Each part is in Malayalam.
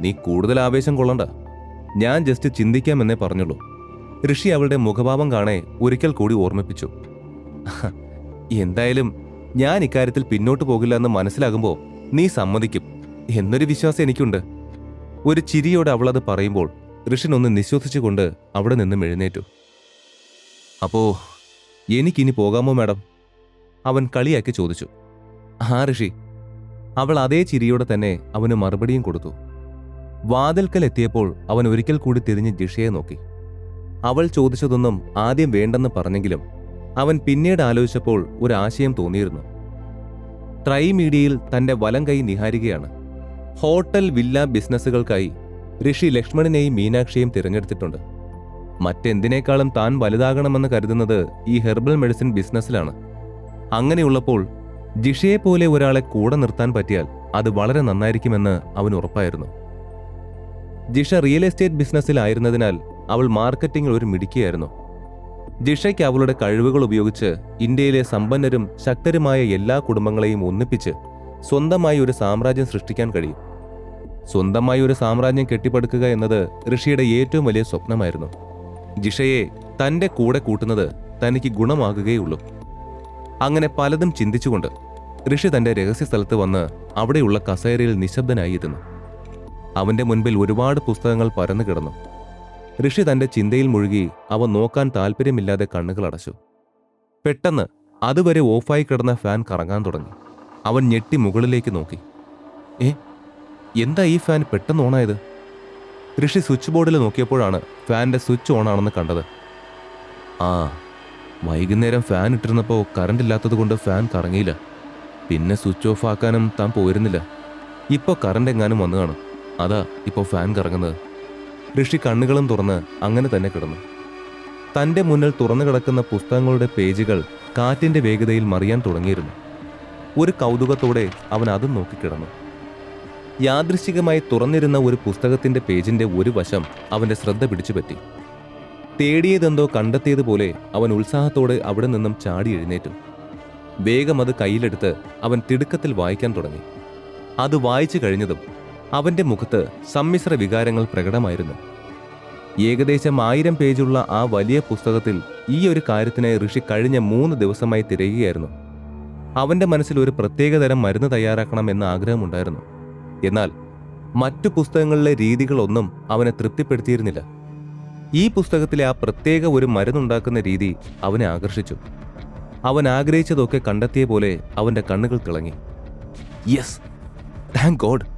നീ കൂടുതൽ ആവേശം കൊള്ളണ്ട. ഞാൻ ജസ്റ്റ് ചിന്തിക്കാമെന്നേ പറഞ്ഞുള്ളൂ. ഋഷി അവളുടെ മുഖഭാവം കാണെ ഒരിക്കൽ കൂടി ഓർമ്മിപ്പിച്ചു. എന്തായാലും ഞാൻ ഇക്കാര്യത്തിൽ പിന്നോട്ട് പോകില്ല എന്ന് മനസ്സിലാകുമ്പോൾ നീ സമ്മതിക്കും. എന്നൊരു വിശ്വാസം എനിക്കുണ്ട്. ഒരു ചിരിയോടെ അവളത് പറയുമ്പോൾ ഋഷിനൊന്ന് നിശ്വസിച്ചുകൊണ്ട് അവിടെ നിന്നും എഴുന്നേറ്റു. അപ്പോ എനിക്കിനി പോകാമോ മാഡം? അവൻ കളിയാക്കി ചോദിച്ചു. ആ ഋഷി. അവൾ അതേ ചിരിയോടെ തന്നെ അവന് മറുപടിയും കൊടുത്തു. വാതിൽക്കൽ എത്തിയപ്പോൾ അവൻ ഒരിക്കൽ കൂടി തിരിഞ്ഞ് ജിഷയെ നോക്കി. അവൾ ചോദിച്ചതൊന്നും ആദ്യം വേണ്ടെന്ന് പറഞ്ഞെങ്കിലും അവൻ പിന്നീട് ആലോചിച്ചപ്പോൾ ഒരു ആശയം തോന്നിയിരുന്നു. ട്രൈ മീഡിയയിൽ തന്റെ വലം കൈ നിഹാരികയാണ്. ഹോട്ടൽ വില്ല ബിസിനസ്സുകൾക്കായി ഋഷി ലക്ഷ്മണനെയും മീനാക്ഷിയെയും തിരഞ്ഞെടുത്തിട്ടുണ്ട്. മറ്റെന്തിനേക്കാളും താൻ വലുതാകണമെന്ന് കരുതുന്നത് ഈ ഹെർബൽ മെഡിസിൻ ബിസിനസ്സിലാണ്. അങ്ങനെയുള്ളപ്പോൾ ജിഷയെപ്പോലെ പോലെ ഒരാളെ കൂടെ നിർത്താൻ പറ്റിയാൽ അത് വളരെ നന്നായിരിക്കുമെന്ന് അവൻ ഉറപ്പായിരുന്നു. ജിഷ റിയൽ എസ്റ്റേറ്റ് ബിസിനസ്സിലായിരുന്നതിനാൽ അവൾ മാർക്കറ്റിംഗിൽ ഒരു മിടുക്കിയായിരുന്നു. ജിഷയ്ക്ക് അവളുടെ കഴിവുകൾ ഉപയോഗിച്ച് ഇന്ത്യയിലെ സമ്പന്നരും ശക്തരുമായ എല്ലാ കുടുംബങ്ങളെയും ഒന്നിപ്പിച്ച് സ്വന്തമായി ഒരു സാമ്രാജ്യം സൃഷ്ടിക്കാൻ കഴിയും. സ്വന്തമായി ഒരു സാമ്രാജ്യം കെട്ടിപ്പടുക്കുക എന്നത് ഋഷിയുടെ ഏറ്റവും വലിയ സ്വപ്നമായിരുന്നു. ജിഷയെ തന്റെ കൂടെ കൂട്ടുന്നത് തനിക്ക് ഗുണമാകുകയുള്ളൂ. അങ്ങനെ പലതും ചിന്തിച്ചുകൊണ്ട് ഋഷി തന്റെ രഹസ്യ സ്ഥലത്ത് വന്ന് അവിടെയുള്ള കസേരയിൽ നിശബ്ദനായി ഇരുന്നു. അവന്റെ മുൻപിൽ ഒരുപാട് പുസ്തകങ്ങൾ പരന്നു കിടന്നു. ഋഷി തന്റെ ചിന്തയിൽ മുഴുകി അവ നോക്കാൻ താല്പര്യമില്ലാതെ കണ്ണുകൾ അടച്ചു. പെട്ടെന്ന് അതുവരെ ഓഫായി കിടന്ന ഫാൻ കറങ്ങാൻ തുടങ്ങി. അവൻ ഞെട്ടി മുകളിലേക്ക് നോക്കി. ഏ എന്താ ഈ ഫാൻ പെട്ടെന്ന് ഓണായത്? ഋഷി സ്വിച്ച് ബോർഡിൽ നോക്കിയപ്പോഴാണ് ഫാനിന്റെ സ്വിച്ച് ഓണാണെന്ന് കണ്ടത്. ആ വൈകുന്നേരം ഫാൻ ഇട്ടിരുന്നപ്പോൾ കറണ്ട് ഇല്ലാത്തത് കൊണ്ട് ഫാൻ കറങ്ങിയില്ല. പിന്നെ സ്വിച്ച് ഓഫ് ആക്കാനും താൻ പോയിരുന്നില്ല. ഇപ്പോൾ കറണ്ട് എങ്ങാനും വന്നു കാണും. അതാ ഇപ്പോൾ ഫാൻ കറങ്ങുന്നത്. ഋഷി കണ്ണുകളും തുറന്ന് അങ്ങനെ തന്നെ കിടന്നു. തന്റെ മുന്നിൽ തുറന്നു കിടക്കുന്ന പുസ്തകങ്ങളുടെ പേജുകൾ കാറ്റിന്റെ വേഗതയിൽ മറിയാൻ തുടങ്ങിയിരുന്നു. ഒരു കൗതുകത്തോടെ അവൻ അതും നോക്കിക്കിടന്നു യാദൃശികമായി തുറന്നിരുന്ന ഒരു പുസ്തകത്തിന്റെ പേജിന്റെ ഒരു വശം അവന്റെ ശ്രദ്ധ പിടിച്ചുപറ്റി. തേടിയതെന്തോ കണ്ടെത്തിയതുപോലെ അവൻ ഉത്സാഹത്തോടെ അവിടെ നിന്നും ചാടി എഴുന്നേറ്റു. വേഗം അത് കയ്യിലെടുത്ത് അവൻ തിടുക്കത്തിൽ വായിക്കാൻ തുടങ്ങി. അത് വായിച്ചു കഴിഞ്ഞതും അവന്റെ മുഖത്ത് സമ്മിശ്ര വികാരങ്ങൾ പ്രകടമായിരുന്നു. ഏകദേശം ആയിരം പേജുള്ള ആ വലിയ പുസ്തകത്തിൽ ഈ ഒരു കാര്യത്തിനായി ഋഷി കഴിഞ്ഞ മൂന്ന് ദിവസമായി തിരയുകയായിരുന്നു. അവന്റെ മനസ്സിൽ ഒരു പ്രത്യേകതരം മരുന്ന് തയ്യാറാക്കണം എന്ന ആഗ്രഹമുണ്ടായിരുന്നു. എന്നാൽ മറ്റു പുസ്തകങ്ങളിലെ രീതികളൊന്നും അവനെ തൃപ്തിപ്പെടുത്തിയിരുന്നില്ല. ഈ പുസ്തകത്തിലെ ആ പ്രത്യേക ഒരു മരുന്നുണ്ടാക്കുന്ന രീതി അവനെ ആകർഷിച്ചു. അവൻ ആഗ്രഹിച്ചതൊക്കെ കണ്ടെത്തിയ പോലെ അവന്റെ കണ്ണുകൾ തിളങ്ങി. Yes thank God.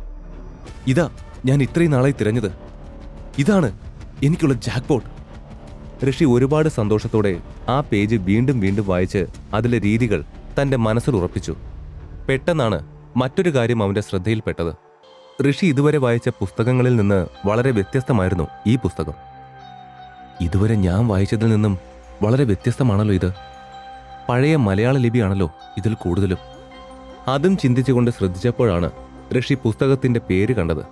ഇതാ ഞാൻ ഇത്രയും നാളായി തിരഞ്ഞത്. ഇതാണ് എനിക്കുള്ള ജാക്ക്പോട്ട് ഋഷി ഒരുപാട് സന്തോഷത്തോടെ ആ പേജ് വീണ്ടും വീണ്ടും വായിച്ച് അതിലെ രീതികൾ തന്റെ മനസ്സിൽ ഉറപ്പിച്ചു. പെട്ടെന്നാണ് മറ്റൊരു കാര്യം അവന്റെ ശ്രദ്ധയിൽപ്പെട്ടത്. ഋഷി ഇതുവരെ വായിച്ച പുസ്തകങ്ങളിൽ നിന്ന് വളരെ വ്യത്യസ്തമായിരുന്നു ഈ പുസ്തകം. ഇതുവരെ ഞാൻ വായിച്ചതിൽ നിന്നും വളരെ വ്യത്യസ്തമാണല്ലോ ഇത്. പഴയ മലയാള ലിപിയാണല്ലോ ഇതിൽ കൂടുതലും. അതും ചിന്തിച്ചുകൊണ്ട് ശ്രദ്ധിച്ചപ്പോഴാണ് ഋഷി പുസ്തകത്തിന്റെ പേര് കണ്ടത്.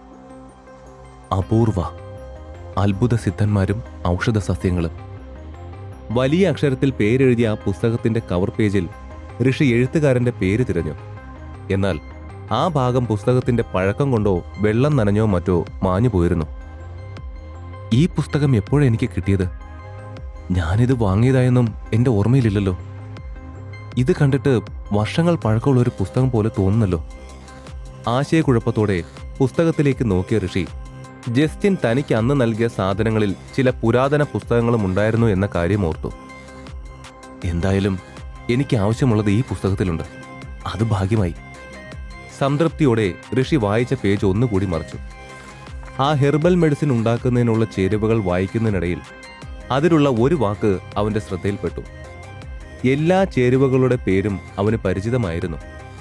അപൂർവ അത്ഭുത സിദ്ധന്മാരും ഔഷധ സസ്യങ്ങളും വലിയ അക്ഷരത്തിൽ പേരെഴുതിയ ആ പുസ്തകത്തിന്റെ കവർ പേജിൽ ഋഷി എഴുത്തുകാരന്റെ പേര് തിരഞ്ഞു. എന്നാൽ ആ ഭാഗം പുസ്തകത്തിന്റെ പഴക്കം കൊണ്ടോ വെള്ളം നനഞ്ഞോ മറ്റോ മാഞ്ഞു പോയിരുന്നു. ഈ പുസ്തകം എപ്പോഴാണ് എനിക്ക് കിട്ടിയത്? ഞാനിത് വാങ്ങിയതായെന്നും എന്റെ ഓർമ്മയിലില്ലല്ലോ. ഇത് കണ്ടിട്ട് വർഷങ്ങൾ പഴക്കമുള്ള ഒരു പുസ്തകം പോലെ തോന്നുന്നല്ലോ. ആശയക്കുഴപ്പത്തോടെ പുസ്തകത്തിലേക്ക് നോക്കിയ ഋഷി ജസ്റ്റിൻ തനിക്ക് അന്ന് നൽകിയ സാധനങ്ങളിൽ ചില പുരാതന പുസ്തകങ്ങളും ഉണ്ടായിരുന്നു എന്ന കാര്യം ഓർത്തു. എന്തായാലും എനിക്ക് ആവശ്യമുള്ളത് ഈ പുസ്തകത്തിലുണ്ട്. അത് ഭാഗ്യമായി. സംതൃപ്തിയോടെ ഋഷി വായിച്ച പേജ് ഒന്നുകൂടി മറിച്ചു. ആ ഹെർബൽ മെഡിസിൻ ഉണ്ടാക്കുന്നതിനുള്ള ചേരുവകൾ വായിക്കുന്നതിനിടയിൽ അതിലുള്ള ഒരു വാക്ക് അവന്റെ ശ്രദ്ധയിൽപ്പെട്ടു. എല്ലാ ചേരുവകളുടെ പേരും അവന് പരിചിതമായിരുന്നു.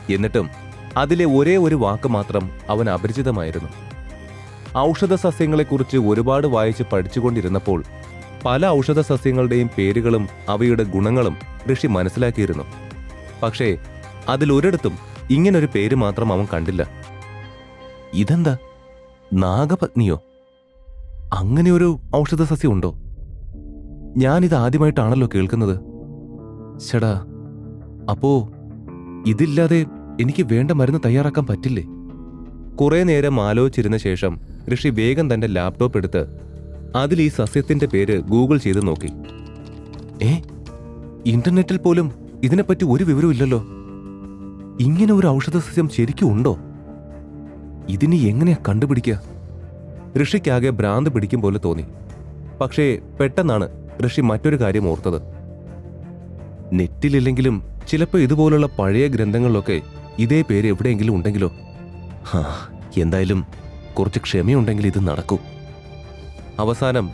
എന്നിട്ടും അതിലെ ഒരേ ഒരു വാക്ക് മാത്രം അവൻ അപരിചിതമായിരുന്നു. ഔഷധ സസ്യങ്ങളെക്കുറിച്ച് ഒരുപാട് വായിച്ച് പഠിച്ചുകൊണ്ടിരുന്നപ്പോൾ പല ഔഷധ സസ്യങ്ങളുടെയും പേരുകളും അവയുടെ ഗുണങ്ങളും ഋഷി മനസ്സിലാക്കിയിരുന്നു. പക്ഷേ അതിലൊരിടത്തും ഇങ്ങനൊരു പേര് മാത്രം അവൻ കണ്ടില്ല. ഇതെന്താ? നാഗപത്നിയോ? അങ്ങനെ ഒരു ഔഷധ സസ്യം ഉണ്ടോ ഞാനിത് ആദ്യമായിട്ടാണല്ലോ കേൾക്കുന്നത്. ചേടാ അപ്പോ ഇതില്ലാതെ എനിക്ക് വേണ്ട മരുന്ന് തയ്യാറാക്കാൻ പറ്റില്ലേ? കുറേ നേരം ആലോചിച്ചിരുന്ന ശേഷം ഋഷി വേഗം തന്റെ ലാപ്ടോപ്പ് എടുത്ത് അതിൽ ഈ സസ്യത്തിന്റെ പേര് ഗൂഗിൾ ചെയ്ത് നോക്കി. ഏ? ഇന്റർനെറ്റിൽ പോലും ഇതിനെപ്പറ്റി ഒരു വിവരവും ഇല്ലല്ലോ. ഇങ്ങനെ ഒരു ഔഷധ സസ്യം ശരിക്കും ഉണ്ടോ? ഇതിനി എങ്ങനെയാ കണ്ടുപിടിക്കുക? ഋഷിക്കാകെ ഭ്രാന്ത് പിടിക്കും പോലെ തോന്നി. പക്ഷേ പെട്ടെന്നാണ് ഋഷി മറ്റൊരു കാര്യം ഓർത്തത്. നെറ്റിലില്ലെങ്കിലും ചിലപ്പോൾ ഇതുപോലുള്ള പഴയ ഗ്രന്ഥങ്ങളിലൊക്കെ ഇതേ പേര് എവിടെയെങ്കിലും ഉണ്ടെങ്കിലോ? ഹാ എന്തായാലും കുറച്ച് ക്ഷമയുണ്ടെങ്കിൽ ഇത് നടക്കൂ. അവസാനം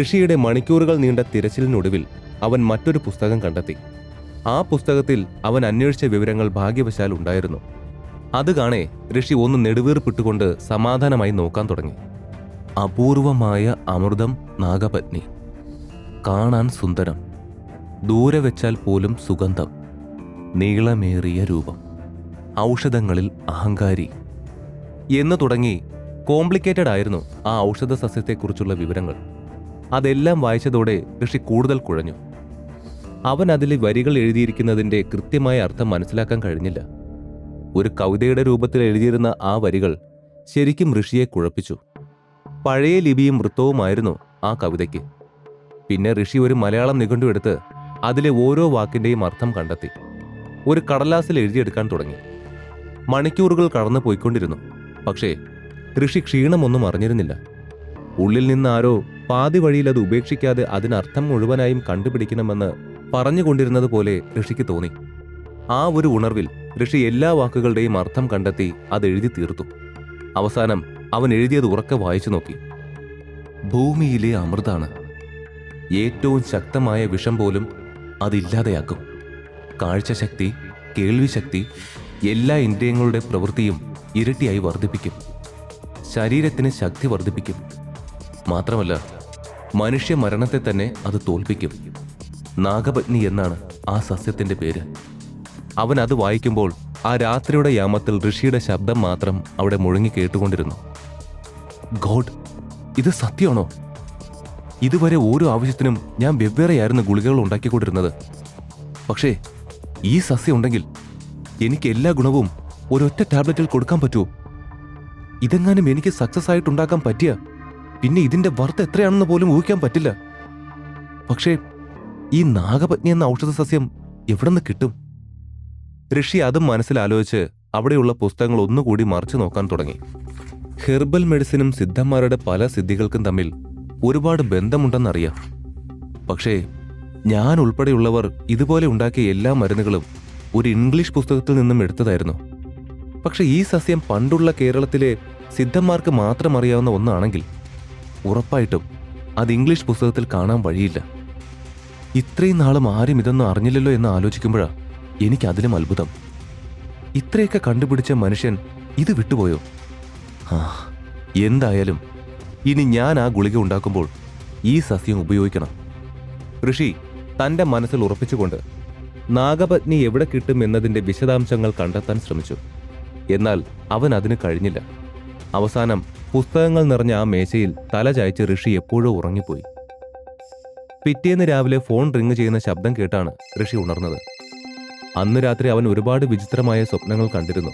ഋഷിയുടെ മണിക്കൂറുകൾ നീണ്ട തിരച്ചിലിനൊടുവിൽ അവൻ മറ്റൊരു പുസ്തകം കണ്ടെത്തി. ആ പുസ്തകത്തിൽ അവൻ അന്വേഷിച്ച വിവരങ്ങൾ ഭാഗ്യവശാൽ ഉണ്ടായിരുന്നു. അത് കാണേ ഋഷി ഒന്ന് നെടുവീർപ്പിട്ടുകൊണ്ട് സമാധാനമായി നോക്കാൻ തുടങ്ങി. അപൂർവമായ അമൃതം നാഗപത്നി. കാണാൻ സുന്ദരം. ദൂരെ വെച്ചാൽ പോലും സുഗന്ധം. നീളമേറിയ രൂപം. ഔഷധങ്ങളിൽ അഹങ്കാരി എന്ന് തുടങ്ങി കോംപ്ലിക്കേറ്റഡ് ആയിരുന്നു ആ ഔഷധ സസ്യത്തെക്കുറിച്ചുള്ള വിവരങ്ങൾ. അതെല്ലാം വായിച്ചതോടെ ഋഷി കൂടുതൽ കുഴഞ്ഞു. അവൻ അതിലെ വരികൾ എഴുതിയിരിക്കുന്നതിന്റെ കൃത്യമായ അർത്ഥം മനസ്സിലാക്കാൻ കഴിഞ്ഞില്ല. ഒരു കവിതയുടെ രൂപത്തിൽ എഴുതിയിരുന്ന ആ വരികൾ ശരിക്കും ഋഷിയെ കുഴപ്പിച്ചു. പഴയ ലിപിയും വൃത്തവുമായിരുന്നു ആ കവിതയ്ക്ക്. പിന്നെ ഋഷി ഒരു മലയാളം നിഘണ്ടു എടുത്ത് അതിലെ ഓരോ വാക്കിന്റെയും അർത്ഥം കണ്ടെത്തി. ഒരു കടലാസിൽ എഴുതിയെടുക്കാൻ തുടങ്ങി. മണിക്കൂറുകൾ കടന്നു പോയിക്കൊണ്ടിരുന്നു. പക്ഷേ ഋഷി ക്ഷീണമൊന്നും അറിഞ്ഞിരുന്നില്ല. ഉള്ളിൽ നിന്ന് ആരോ പാതി വഴിയിൽ അത് ഉപേക്ഷിക്കാതെ അതിനർത്ഥം മുഴുവനായും കണ്ടുപിടിക്കണമെന്ന് പറഞ്ഞുകൊണ്ടിരുന്നത് പോലെ ഋഷിക്ക് തോന്നി. ആ ഒരു ഉണർവിൽ ഋഷി എല്ലാ വാക്കുകളുടെയും അർത്ഥം കണ്ടെത്തി അത് എഴുതി തീർത്തു. അവസാനം അവൻ എഴുതിയത് ഉറക്കെ വായിച്ചു നോക്കി. ഭൂമിയിലെ അമൃതാണ്. ഏറ്റവും ശക്തമായ വിഷം പോലും അതില്ലാതെയാക്കും. കാഴ്ചശക്തി കേൾവിശക്തി എല്ലാ ഇന്ദ്രിയങ്ങളുടെ പ്രവൃത്തിയും ഇരട്ടിയായി വർദ്ധിപ്പിക്കും. ശരീരത്തിന് ശക്തി വർദ്ധിപ്പിക്കും. മാത്രമല്ല മനുഷ്യ മരണത്തെ തന്നെ അത് തോൽപ്പിക്കും. നാഗപത്നി എന്നാണ് ആ സസ്യത്തിന്റെ പേര്. അവൻ അത് വായിക്കുമ്പോൾ ആ രാത്രിയുടെ യാമത്തിൽ ഋഷിയുടെ ശബ്ദം മാത്രം അവിടെ മുഴങ്ങി കേട്ടുകൊണ്ടിരുന്നു. ഗോഡ് ഇത് സത്യമാണോ? ഇതുവരെ ഓരോ ആവശ്യത്തിനും ഞാൻ വെവ്വേറെയായിരുന്നു ഗുളികകൾ ഉണ്ടാക്കിക്കൊണ്ടിരുന്നത്. പക്ഷേ ഈ സസ്യം ഉണ്ടെങ്കിൽ എനിക്ക് എല്ലാ ഗുണവും ഒരൊറ്റ ടാബ്ലറ്റിൽ കൊടുക്കാൻ പറ്റുമോ? ഇതെങ്ങാനും എനിക്ക് സക്സസ് ആയിട്ടുണ്ടാക്കാൻ പറ്റിയ? പിന്നെ ഇതിന്റെ വർത്ത് എത്രയാണെന്ന് പോലും ഊഹിക്കാൻ പറ്റില്ല. പക്ഷേ ഈ നാഗപത്നി എന്ന ഔഷധ സസ്യം എവിടെ നിന്ന് കിട്ടും? ഋഷി അതും മനസ്സിലാലോചിച്ച് അവിടെയുള്ള പുസ്തകങ്ങൾ ഒന്നുകൂടി മറിച്ചു നോക്കാൻ തുടങ്ങി. ഹെർബൽ മെഡിസിനും സിദ്ധന്മാരുടെ പല സിദ്ധികൾക്കും തമ്മിൽ ഒരുപാട് ബന്ധമുണ്ടെന്നറിയാം. പക്ഷേ ഞാൻ ഉൾപ്പെടെയുള്ളവർ ഇതുപോലെ ഉണ്ടാക്കിയ എല്ലാ മരുന്നുകളും ഒരു ഇംഗ്ലീഷ് പുസ്തകത്തിൽ നിന്നും എടുത്തതായിരുന്നു. പക്ഷെ ഈ സസ്യം പണ്ടുള്ള കേരളത്തിലെ സിദ്ധന്മാർക്ക് മാത്രം അറിയാവുന്ന ഒന്നാണെങ്കിൽ ഉറപ്പായിട്ടും അത് ഇംഗ്ലീഷ് പുസ്തകത്തിൽ കാണാൻ വഴിയില്ല. ഇത്രയും നാളും ആരും ഇതൊന്നും അറിഞ്ഞില്ലല്ലോ എന്ന് ആലോചിക്കുമ്പോഴാണ് എനിക്കതിലും അത്ഭുതം. ഇത്രയൊക്കെ കണ്ടുപിടിച്ച മനുഷ്യൻ ഇത് വിട്ടുപോയോ? ആ എന്തായാലും ഇനി ഞാൻ ആ ഗുളിക ഉണ്ടാക്കുമ്പോൾ ഈ സസ്യം ഉപയോഗിക്കണം. ഋഷി തന്റെ മനസ്സിൽ ഉറപ്പിച്ചുകൊണ്ട് നാഗപത്നി എവിടെ കിട്ടും എന്നതിന്റെ വിശദാംശങ്ങൾ കണ്ടെത്താൻ ശ്രമിച്ചു. എന്നാൽ അവൻ അതിന് കഴിഞ്ഞില്ല. അവസാനം പുസ്തകങ്ങൾ നിറഞ്ഞ ആ മേശയിൽ തല ചായച്ച് ഋഷി എപ്പോഴോ ഉറങ്ങിപ്പോയി. പിറ്റേന്ന് രാവിലെ ഫോൺ റിങ് ചെയ്യുന്ന ശബ്ദം കേട്ടാണ് ഋഷി ഉണർന്നത്. അന്ന് രാത്രി അവൻ ഒരുപാട് വിചിത്രമായ സ്വപ്നങ്ങൾ കണ്ടിരുന്നു.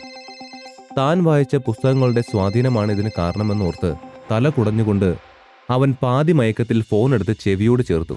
താൻ വായിച്ച പുസ്തകങ്ങളുടെ സ്വാധീനമാണ് ഇതിന് കാരണമെന്നോർത്ത് തല കുടഞ്ഞുകൊണ്ട് അവൻ പാതി മയക്കത്തിൽ ഫോൺ എടുത്ത് ചെവിയോട് ചേർത്തു.